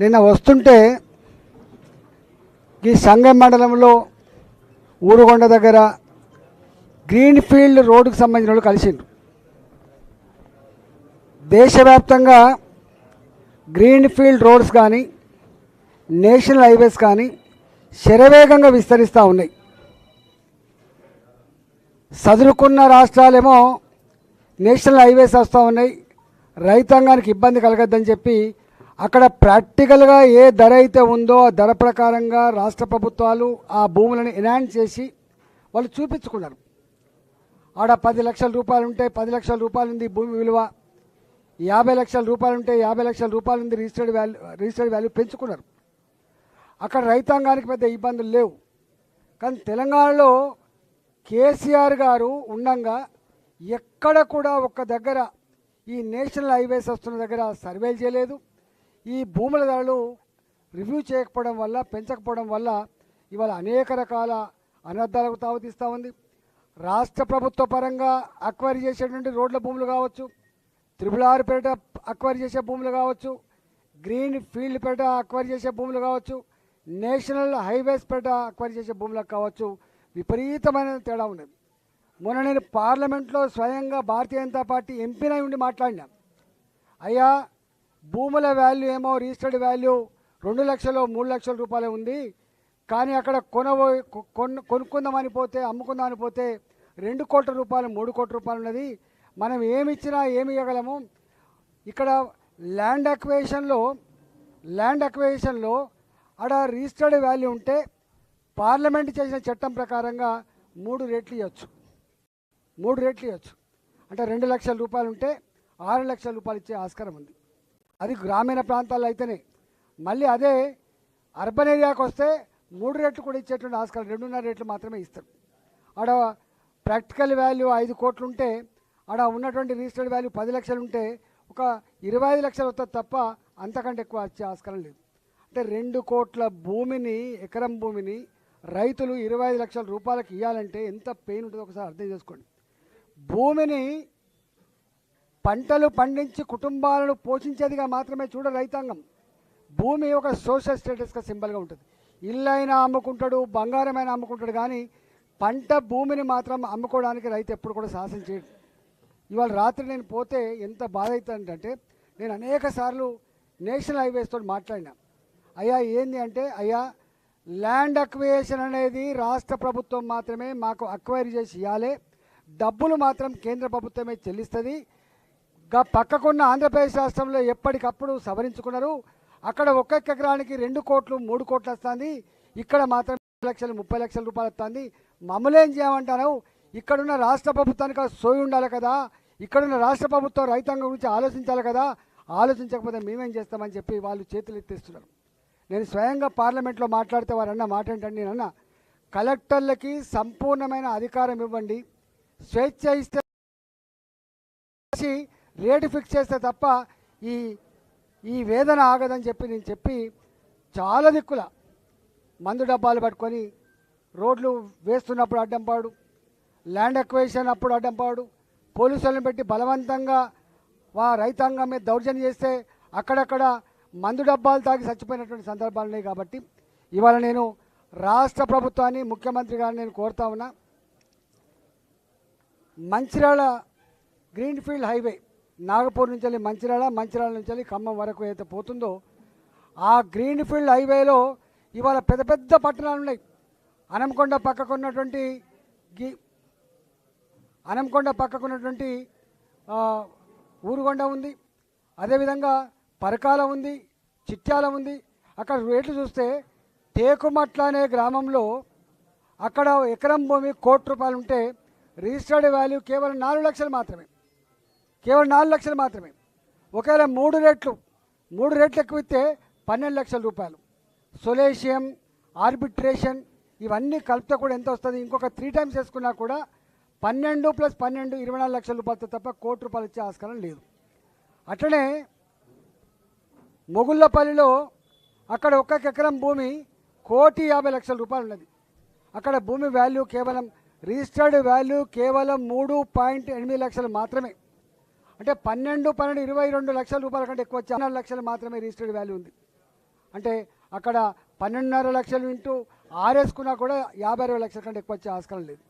నిన్న వస్తుంటే ఈ సంగం మండలంలో ఊరుగొండ దగ్గర గ్రీన్ఫీల్డ్ రోడ్డుకు సంబంధించిన వాళ్ళు కలిసిండ్రు. దేశవ్యాప్తంగా గ్రీన్ఫీల్డ్ రోడ్స్ కానీ నేషనల్ హైవేస్ కానీ శరవేగంగా విస్తరిస్తూ ఉన్నాయి. చదువుకున్న రాష్ట్రాలేమో నేషనల్ హైవేస్ వస్తూ ఉన్నాయి. రైతాంగానికి ఇబ్బంది కలగద్దని చెప్పి అక్కడ ప్రాక్టికల్గా ఏ ధర అయితే ఉందో ఆ ధర ప్రకారంగా రాష్ట్ర ప్రభుత్వాలు ఆ భూములను ఎనాన్స్ చేసి వాళ్ళు చూపించుకున్నారు. ఆడ పది లక్షల రూపాయలు ఉంటే పది లక్షల రూపాయలు ఉంది భూమి విలువ. యాభై లక్షల రూపాయలు ఉంటే యాభై లక్షల రూపాయలు ఉంది రిజిస్టర్డ్ వాల్యూ రిజిస్టర్డ్ వాల్యూ పెంచుకున్నారు. అక్కడ రైతాంగానికి పెద్ద ఇబ్బందులు లేవు. కానీ తెలంగాణలో కేసీఆర్ గారు ఉండంగా ఎక్కడ కూడా ఒక్క దగ్గర ఈ నేషనల్ హైవేస్ వస్తున్న దగ్గర సర్వేలు చేయలేదు. ఈ భూముల ధరలు రివ్యూ చేయకపోవడం వల్ల పెంచకపోవడం వల్ల ఇవాళ అనేక రకాల అనర్థాలకు తావుతీస్తూ ఉంది. రాష్ట్ర ప్రభుత్వ పరంగా అక్వైరీ చేసేటువంటి రోడ్ల భూములు కావచ్చు త్రిపుల్ ఆరు పేట అక్వైరీ చేసే భూములు కావచ్చు గ్రీన్ ఫీల్డ్ పేట అక్వైరీ చేసే భూములు కావచ్చు నేషనల్ హైవేస్ పేట అక్వైరీ చేసే భూములకు కావచ్చు విపరీతమైన తేడా ఉన్నది మొన్న నేను పార్లమెంట్లో స్వయంగా భారతీయ జనతా పార్టీ ఎంపీనై ఉండి మాట్లాడినా. అయ్యా భూముల వాల్యూ ఏమో రిజిస్టర్డ్ వాల్యూ రెండు లక్షలు మూడు లక్షల రూపాయలు ఉంది. కానీ అక్కడ కొనబో కొను కొనుక్కుందామని పోతే అమ్ముకుందామని పోతే రెండు కోట్ల రూపాయలు మూడు కోట్ల రూపాయలు ఉన్నది. మనం ఏమి ఇచ్చినా ఏమి ఇవ్వగలము ఇక్కడ ల్యాండ్ అక్వేషన్లో ల్యాండ్ అక్వేషన్లో అక్కడ రిజిస్టర్డ్ వాల్యూ ఉంటే పార్లమెంట్ చేసిన చట్టం ప్రకారంగా మూడు రేట్లు ఇవ్వచ్చు మూడు రేట్లు ఇవ్వచ్చు అంటే రెండు లక్షల రూపాయలు ఉంటే ఆరు లక్షల రూపాయలు ఇచ్చే ఆస్కారం ఉంది. అది గ్రామీణ ప్రాంతాల్లో అయితేనే మళ్ళీ అదే అర్బన్ ఏరియాకి వస్తే మూడు రేట్లు కూడా ఇచ్చేటువంటి ఆస్కారం రెండున్నర రేట్లు మాత్రమే ఇస్తారు. ఆడ ప్రాక్టికల్ వాల్యూ ఐదు కోట్లు ఉంటే ఆడ ఉన్నటువంటి రిజిస్టర్డ్ వాల్యూ పది లక్షలు ఉంటే ఒక ఇరవై ఐదు లక్షలు వస్తుంది తప్ప అంతకంటే ఎక్కువ వచ్చే ఆస్కారం లేదు. అంటే రెండు కోట్ల భూమిని ఎకరం భూమిని రైతులు ఇరవై ఐదు లక్షల రూపాయలకు ఇవ్వాలంటే ఎంత పెయిన్ ఉంటుందో ఒకసారి అర్థం చేసుకోండి. భూమిని పంటలు పండించి కుటుంబాలను పోషించేదిగా మాత్రమే చూడ రైతాంగం. భూమి ఒక సోషల్ స్టేటస్గా సింబల్గా ఉంటుంది. ఇల్లు అయినా అమ్ముకుంటాడు బంగారమైనా అమ్ముకుంటాడు కానీ పంట భూమిని మాత్రం అమ్ముకోవడానికి రైతు ఎప్పుడు కూడా సాహసం చేయడు. ఇవాళ రాత్రి నేను పోతే ఎంత బాధ అవుతుందంటే నేను అనేక సార్లు నేషనల్ హైవేస్తో మాట్లాడినా. అయ్యా ఏంది అంటే అయ్యా ల్యాండ్ అక్వేషన్ అనేది రాష్ట్ర ప్రభుత్వం మాత్రమే మాకు అక్వైరీ చేసి ఇవ్వాలి డబ్బులు మాత్రం కేంద్ర ప్రభుత్వమే చెల్లిస్తుంది. గా పక్కకున్న ఆంధ్రప్రదేశ్ రాష్ట్రంలో ఎప్పటికప్పుడు సవరించుకున్నారు. అక్కడ ఒక్కొక్క ఎకరానికి రెండు కోట్లు మూడు కోట్లు వస్తుంది. ఇక్కడ మాత్రం లక్షలు ముప్పై లక్షల రూపాయలు వస్తుంది. మమ్మల్ని ఏం చేయమంటారు? ఇక్కడున్న రాష్ట్ర ప్రభుత్వానికి సోయి ఉండాలి కదా. ఇక్కడున్న రాష్ట్ర ప్రభుత్వం రైతాంగం గురించి ఆలోచించాలి కదా. ఆలోచించకపోతే మేమేం చేస్తామని చెప్పి వాళ్ళు చేతులు ఎత్తేస్తున్నారు. నేను స్వయంగా పార్లమెంట్లో మాట్లాడితే వారు అన్న మాట ఏంటంటే నేను అన్న కలెక్టర్లకి సంపూర్ణమైన అధికారం ఇవ్వండి. స్వేచ్ఛ ఇస్తే రేటు ఫిక్స్ చేస్తే తప్ప ఈ ఈ వేదన ఆగదని చెప్పి నేను చెప్పి చాలా దిక్కుల మందు డబ్బాలు పట్టుకొని రోడ్లు వేస్తున్నప్పుడు అడ్డం పాడు ల్యాండ్ ఎక్వేషన్ అప్పుడు అడ్డంపాడు పోలీసులను పెట్టి బలవంతంగా వా రైతాంగం మీద దౌర్జన్యం చేస్తే అక్కడక్కడ మందు డబ్బాలు తాగి చచ్చిపోయినటువంటి సందర్భాలు ఉన్నాయి కాబట్టి ఇవాళ నేను రాష్ట్ర ప్రభుత్వాన్ని ముఖ్యమంత్రి గారిని నేను కోరుతా ఉన్నా. మంచిర్యాల గ్రీన్ఫీల్డ్ హైవే నాగపూర్ నుంచి వెళ్ళి మంచిర్యాల మంచిర్యాల నుంచి వెళ్ళి ఖమ్మం వరకు అయితే పోతుందో ఆ గ్రీన్ఫీల్డ్ హైవేలో ఇవాళ పెద్ద పెద్ద పట్టణాలు ఉన్నాయి. అనంకొండ పక్కకున్నటువంటి గి అనంకొండ పక్కకు ఉన్నటువంటి ఊరుగొండ ఉంది. అదేవిధంగా పరకాల ఉంది చిట్యాల ఉంది. అక్కడ రేట్లు చూస్తే టేకుమట్ల అనే గ్రామంలో అక్కడ ఎకరం భూమి కోటి రూపాయలు ఉంటే రిజిస్టర్డ్ వాల్యూ కేవలం నాలుగు లక్షలు మాత్రమే. కేవలం నాలుగు లక్షలు మాత్రమే. ఒకవేళ మూడు రేట్లు మూడు రేట్లు ఎక్కువ ఇస్తే పన్నెండు లక్షల రూపాయలు. సొలేషియం ఆర్బిట్రేషన్ ఇవన్నీ కలిపితే కూడా ఎంత వస్తుంది? ఇంకొక త్రీ టైమ్స్ వేసుకున్నా కూడా పన్నెండు ప్లస్ పన్నెండు ఇరవై నాలుగు లక్షల రూపాయలతో తప్ప కోటి రూపాయలు ఇచ్చే ఆస్కారం లేదు. అట్లనే మొగుళ్ళపల్లిలో అక్కడ ఒక్కొక్క ఎకరం భూమి కోటి యాభై లక్షల రూపాయలు ఉన్నది. అక్కడ భూమి వాల్యూ కేవలం రిజిస్టర్డ్ వాల్యూ కేవలం మూడు పాయింట్ ఎనిమిది లక్షలు మాత్రమే. అంటే పన్నెండు పన్నెండు ఇరవై రెండు లక్షల రూపాయల కంటే ఎక్కువ వచ్చి లక్షలు మాత్రమే రిజిస్టర్డ్ వాల్యూ ఉంది. అంటే అక్కడ పన్నెండున్నర లక్షలు ఇంటూ ఆరేసుకున్నా కూడా యాభై అరవై లక్షల కంటే ఎక్కువ వచ్చే ఆస్కారం లేదు.